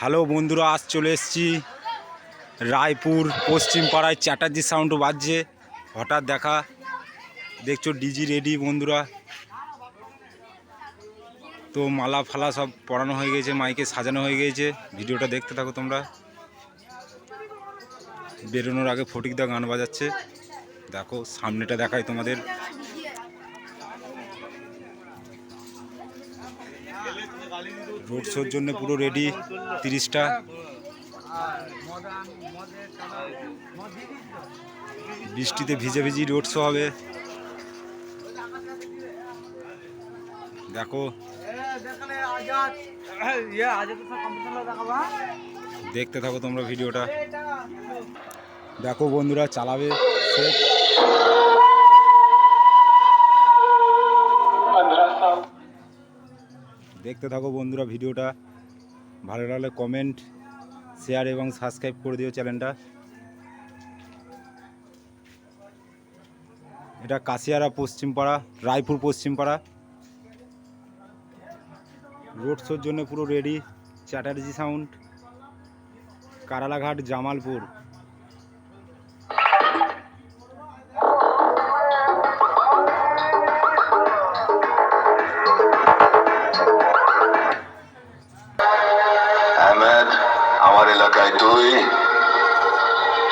Hello বন্ধুরা, আজ চলে এসেছি রায়পুর পশ্চিম পাড়ায় চ্যাটার্জি সাউন্ড বাজছে। হঠাৎ দেখা, দেখছ ডিজি রেডি বন্ধুরা। তো মালা ফালা সব পরানো হয়ে গেছে, মাইকে সাজানো হয়ে গেছে। ভিডিওটা দেখতে থাকো তোমরা। বেরোনোর আগে ফটিকদা গান বাজাচ্ছে। দেখো, সামনেটা দেখায় তোমাদের। রোড শোর জন্য পুরো রেডি তিরিশটা। বৃষ্টিতে ভিজে ভিজি রোড শো হবে। দেখো। দেখতে থাকো তোমরা ভিডিওটা দেখো বন্ধুরা, চালাবে। দেখতে থাকো বন্ধুরা ভিডিওটা। ভালো লাগলে কমেন্ট শেয়ার এবং সাবস্ক্রাইব করে দিও চ্যানেলটা এটা কাশিয়ারা পশ্চিমপাড়া, রায়পুর পশ্চিমপাড়া। রোড শোর জন্য পুরো রেডি চ্যাটার্জি সাউন্ড কারালাঘাট, জামালপুর।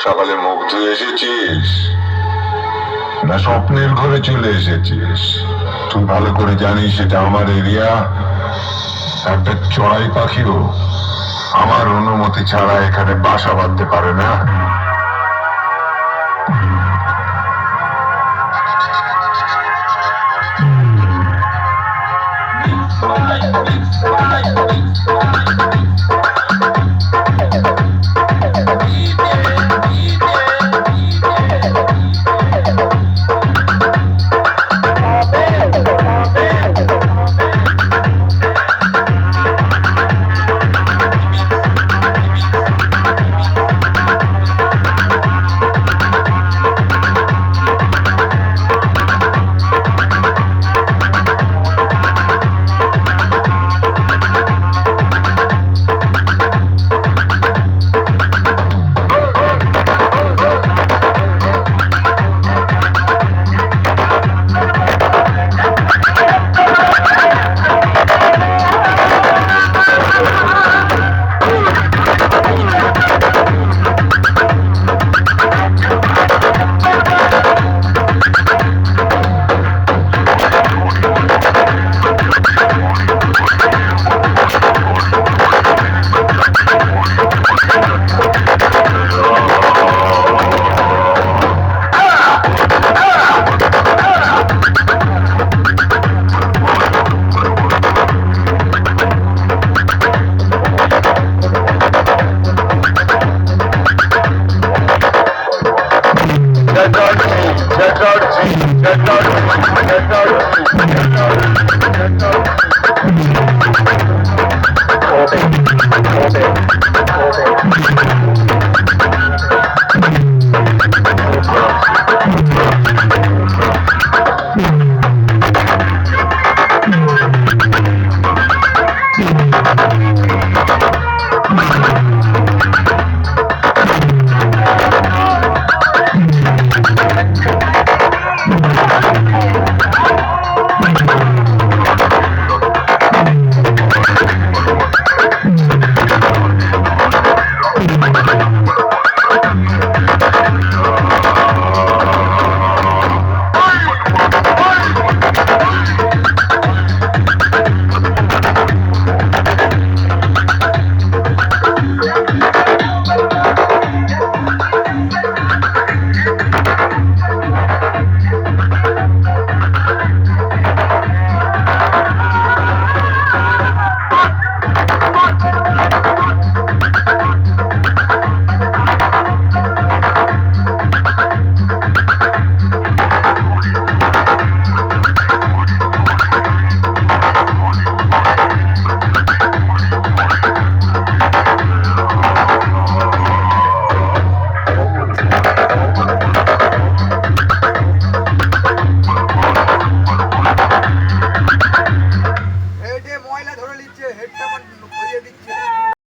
সকালে মুখ ধুয়ে এসেছিস? না স্বপ্নের ঘরে চলে এসেছিস? তুই ভালো করে জানিস এটা আমার এরিয়া একটা চড়াই পাখিও আমার অনুমতি ছাড়া এখানে বাসা বাঁধতে পারে না। There's no Oh, my God.